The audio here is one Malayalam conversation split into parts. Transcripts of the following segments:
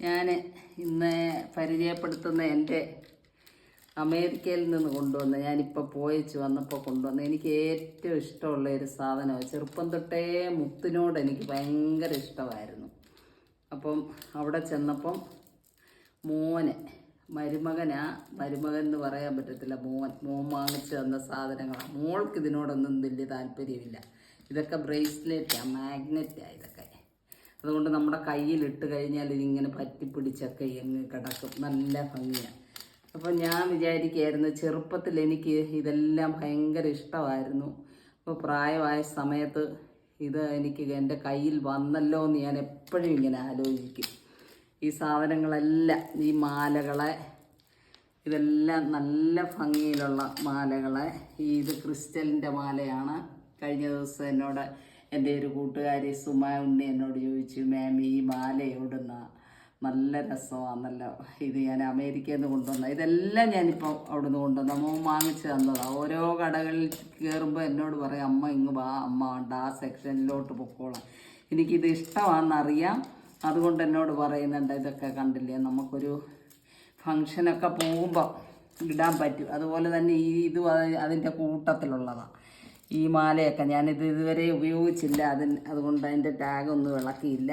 ഞാൻ ഇന്ന് പരിചയപ്പെടുത്തുന്ന എന്റെ അമേരിക്കയിൽ നിന്ന് കൊണ്ടുവന്ന ഞാനിപ്പോൾ പോയച്ച് വന്നപ്പോൾ കൊണ്ടുവന്ന എനിക്ക് ഏറ്റവും ഇഷ്ടമുള്ള ഒരു സാധനമാണ് ചെറുപ്പം തൊട്ടേ മുത്തിനോട് എനിക്ക് ഭയങ്കര ഇഷ്ടമായിരുന്നു. അപ്പം അവിടെ ചെന്നപ്പം മോന് മരുമകനാ മരുമകൻ എന്ന് പറയാൻ പറ്റത്തില്ല മോൻ മോൻ വാങ്ങിച്ച് തന്ന സാധനങ്ങളാണ് മോൾക്ക് ഇതിനോടൊന്നും വലിയ താല്പര്യമില്ല. ഇതൊക്കെ ബ്രേസ്ലെറ്റാണ് മാഗ്നറ്റാണ് ഇതൊക്കെ. അതുകൊണ്ട് നമ്മുടെ കയ്യിലിട്ട് കഴിഞ്ഞാൽ ഇതിങ്ങനെ പറ്റിപ്പിടിച്ചൊക്കെ എങ്ങ് കിടക്കും. നല്ല ഭംഗിയാണ് അപ്പോൾ ഞാൻ വിചാരിക്കുകയായിരുന്നു ചെറുപ്പത്തിൽ എനിക്ക് ഇതെല്ലാം ഭയങ്കര ഇഷ്ടമായിരുന്നു. അപ്പോൾ പ്രായമായ സമയത്ത് ഇത് എനിക്ക് എന്റെ കയ്യിൽ വന്നല്ലോ എന്ന് ഞാൻ എപ്പോഴും ഇങ്ങനെ ആലോചിക്കും. ഈ സാധനങ്ങളെല്ലാം ഈ മാലകളെ ഇതെല്ലാം നല്ല ഭംഗിയിലുള്ള മാലകളെ. ഈ ഇത് ക്രിസ്റ്റലിന്റെ മാലയാണ്. കഴിഞ്ഞ ദിവസം എന്നോട് എന്റെ ഒരു കൂട്ടുകാരി സുമ ഉണ്ണി എന്നോട് ചോദിച്ചു മാം ഈ മാല എവിടുന്ന? നല്ല രസമാണല്ലോ. ഇത് ഞാൻ അമേരിക്കയിൽ നിന്ന് കൊണ്ടുവന്ന ഇതെല്ലാം ഞാനിപ്പോൾ അവിടെ നിന്ന് കൊണ്ടുവന്ന. മോൻ വാങ്ങിച്ചു തന്നതാണ് ഓരോ കടകളിൽ കയറുമ്പോൾ എന്നോട് പറയും അമ്മ ഇങ്ങ് വാ അമ്മ ഉണ്ട് ആ സെക്ഷനിലോട്ട് പൊക്കോളാം. എനിക്കിത് ഇഷ്ടമാണെന്നറിയാം. അതുകൊണ്ട് എന്നോട് പറയുന്നുണ്ട് ഇതൊക്കെ കണ്ടില്ലേ? നമുക്കൊരു ഫങ്ഷനൊക്കെ പോകുമ്പോൾ ഇടാൻ പറ്റും. അതുപോലെ തന്നെ ഈ ഇത് അതിന്റെ കൂട്ടത്തിലുള്ളതാണ് ഈ മാലയൊക്കെ ഞാനിത് ഇതുവരെ ഉപയോഗിച്ചില്ല. അതിന് അതുകൊണ്ട് അതിന്റെ ടാഗൊന്നും ഇളക്കിയില്ല.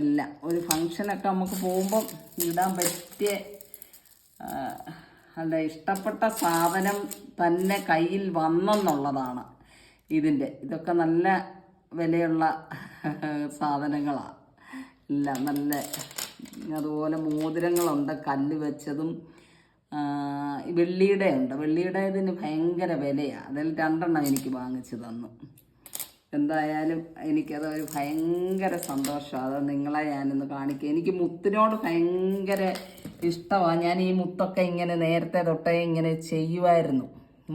എല്ലാം. ഒരു ഫങ്ഷനൊക്കെ നമുക്ക് പോകുമ്പം ഇടാൻ പറ്റിയ അല്ല ഇഷ്ടപ്പെട്ട സാധനം തന്നെ കയ്യിൽ വന്നെന്നുള്ളതാണ് ഇതിന്റെ. ഇതൊക്കെ നല്ല വിലയുള്ള സാധനങ്ങളാണ് എല്ലാം നല്ല അതുപോലെ മോതിരങ്ങളുണ്ട്. കല്ല് വെച്ചതും വെള്ളിയുടെ ഉണ്ട്. വെള്ളിയുടെ ഇതിന് ഭയങ്കര വിലയാണ് അതിൽ രണ്ടെണ്ണം എനിക്ക് വാങ്ങിച്ചു തന്നു. എന്തായാലും എനിക്കത് ഒരു ഭയങ്കര സന്തോഷമാണ് അത് നിങ്ങളെ ഞാനൊന്ന് കാണിക്കുക എനിക്ക് മുത്തിനോട് ഭയങ്കര ഇഷ്ടമാണ് ഞാൻ ഈ മുത്തൊക്കെ ഇങ്ങനെ നേരത്തെ തൊട്ടേ ഇങ്ങനെ ചെയ്യുമായിരുന്നു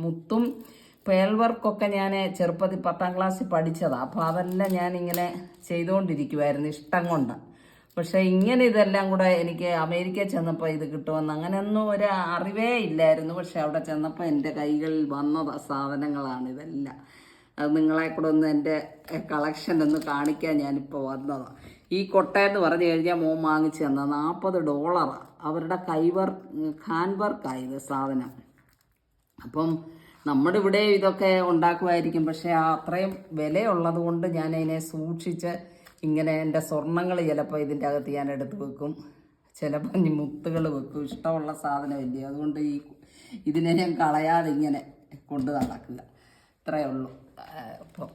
മുത്തും പേൾ വർക്കൊക്കെ ഞാൻ ചെറുപ്പത്തിൽ പത്താം ക്ലാസ്സിൽ പഠിച്ചതാണ് അപ്പോൾ അതെല്ലാം ഞാനിങ്ങനെ ചെയ്തുകൊണ്ടിരിക്കുമായിരുന്നു ഇഷ്ടം കൊണ്ട്. പക്ഷേ ഇങ്ങനെ ഇതെല്ലാം കൂടെ എനിക്ക് അമേരിക്കയിൽ ചെന്നപ്പോൾ ഇത് കിട്ടുമെന്ന് അങ്ങനെയൊന്നും ഒരു അറിവേ ഇല്ലായിരുന്നു. പക്ഷെ അവിടെ ചെന്നപ്പോൾ എന്റെ കൈകളിൽ വന്ന സാധനങ്ങളാണ് ഇതെല്ലാം. അത് നിങ്ങളെ കൂടെ ഒന്ന് എന്റെ കളക്ഷൻ ഒന്ന് കാണിക്കാൻ ഞാനിപ്പോൾ വന്നതാണ് ഈ കൊട്ടയെന്ന് പറഞ്ഞു കഴിഞ്ഞാൽ മോൻ വാങ്ങിച്ചു തന്ന നാൽപ്പത് ഡോളറാണ് അവരുടെ കൈവർ ഹാൻഡ് വർക്കായത് സാധനം. അപ്പം നമ്മുടെ ഇവിടെ ഇതൊക്കെ ഉണ്ടാക്കുമായിരിക്കും. പക്ഷേ അത്രയും വിലയുള്ളത് കൊണ്ട് ഞാൻ അതിനെ സൂക്ഷിച്ച് ഇങ്ങനെ എന്റെ സ്വർണങ്ങൾ ചിലപ്പോൾ ഇതിന്റെ അകത്ത് ഞാൻ എടുത്ത് വെക്കും. ചിലപ്പോൾ ഇനി മുത്തുകൾ വെക്കും. ഇഷ്ടമുള്ള സാധനമില്ലേ? അതുകൊണ്ട് ഈ ഇതിനെ ഞാൻ കളയാതെ ഇങ്ങനെ കൊണ്ട് നടക്കുക. ഇത്രയേ ഉള്ളൂ. അപ്പോൾ